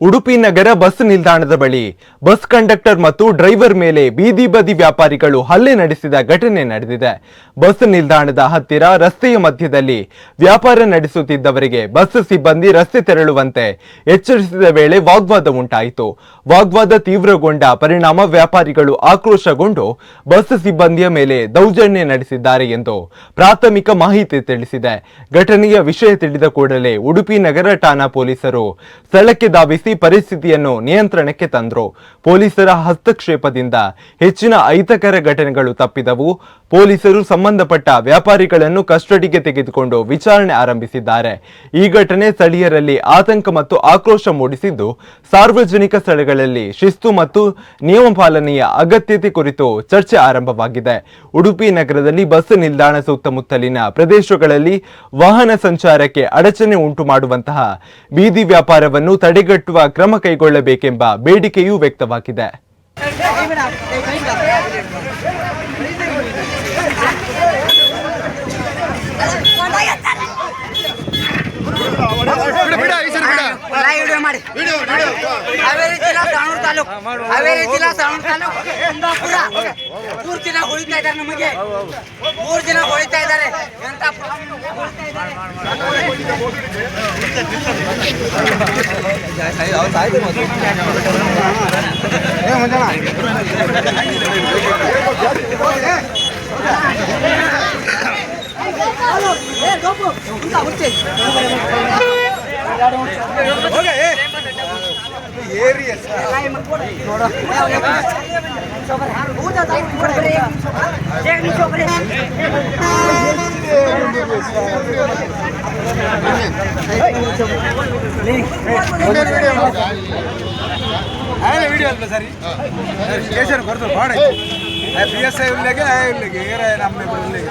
ಉಡುಪಿ ನಗರ bus ನಿಲ್ದಾಣದ ಬಳಿ bus conductor ಮತ್ತು ಡ್ರೈವರ್ ಮೇಲೆ ಬೀದಿ ಬದಿ ವ್ಯಾಪಾರಿಗಳು ಹಲ್ಲೆ ನಡೆಸಿದ ಘಟನೆ ನಡೆದಿದೆ. ಬಸ್ ನಿಲ್ದಾಣದ ಹತ್ತಿರ ರಸ್ತೆಯ ಮಧ್ಯದಲ್ಲಿ ವ್ಯಾಪಾರ ನಡೆಸುತ್ತಿದ್ದವರಿಗೆ ಬಸ್ ಸಿಬ್ಬಂದಿ ರಸ್ತೆ ತೆರಳುವಂತೆ ಎಚ್ಚರಿಸಿದ ವೇಳೆ ವಾಗ್ವಾದ ಉಂಟಾಯಿತು. ವಾಗ್ವಾದ ತೀವ್ರಗೊಂಡ ಪರಿಣಾಮ ವ್ಯಾಪಾರಿಗಳು ಆಕ್ರೋಶಗೊಂಡು ಬಸ್ ಸಿಬ್ಬಂದಿಯ ಮೇಲೆ ದೌರ್ಜನ್ಯ ನಡೆಸಿದ್ದಾರೆ ಎಂದು ಪ್ರಾಥಮಿಕ ಮಾಹಿತಿ ತಿಳಿಸಿದೆ. ಘಟನೆಯ ವಿಷಯ ತಿಳಿದ ಕೂಡಲೇ ಉಡುಪಿ ನಗರ ಠಾಣಾ ಪೊಲೀಸರು ಸ್ಥಳಕ್ಕೆ ಧಾವಿಸಿ ಪರಿಸ್ಥಿತಿಯನ್ನು ನಿಯಂತ್ರಣಕ್ಕೆ ತಂದ್ರು. ಪೊಲೀಸರ ಹಸ್ತಕ್ಷೇಪದಿಂದ ಹೆಚ್ಚಿನ ಅಹಿತಕರ ಘಟನೆಗಳು ತಪ್ಪಿದವು. ಪೊಲೀಸರು ಸಂಬಂಧಪಟ್ಟ ವ್ಯಾಪಾರಿಗಳನ್ನು ಕಸ್ಟಡಿಗೆ ತೆಗೆದುಕೊಂಡು ವಿಚಾರಣೆ ಆರಂಭಿಸಿದ್ದಾರೆ. ಈ ಘಟನೆ ಸ್ಥಳೀಯರಲ್ಲಿ ಆತಂಕ ಮತ್ತು ಆಕ್ರೋಶ ಮೂಡಿಸಿದ್ದು, ಸಾರ್ವಜನಿಕ ಸ್ಥಳಗಳಲ್ಲಿ ಶಿಸ್ತು ಮತ್ತು ನಿಯಮ ಪಾಲನೆಯ ಅಗತ್ಯತೆ ಕುರಿತು ಚರ್ಚೆ ಆರಂಭವಾಗಿದೆ. ಉಡುಪಿ ನಗರದಲ್ಲಿ ಬಸ್ ನಿಲ್ದಾಣ ಸುತ್ತಮುತ್ತಲಿನ ಪ್ರದೇಶಗಳಲ್ಲಿ ವಾಹನ ಸಂಚಾರಕ್ಕೆ ಅಡಚಣೆ ಉಂಟು ಮಾಡುವಂತಹ ಬೀದಿ ವ್ಯಾಪಾರವನ್ನು ತಡೆಗಟ್ಟುವ ಕ್ರಮ ಕೈಗೊಳ್ಳಬೇಕೆಂಬ ಬೇಡಿಕೆಯೂ ವ್ಯಕ್ತವಾಗಿದೆ. ಮೂರು ಜನ ಹೊಳಿತಾ ಇದ್ದಾರೆ ಎಂತ Thấy rồi, thấy cái mà xuống ra rồi. Để mình ra lại. છોકરા છોકરી ఆయన వీడియో వెళ్తా సరి చేశారు కొడుతు పాడే ఆయన పిఎస్ఐ లేక ఆయన లేక ఏ ఆయన అమ్మాయి కూడా లేక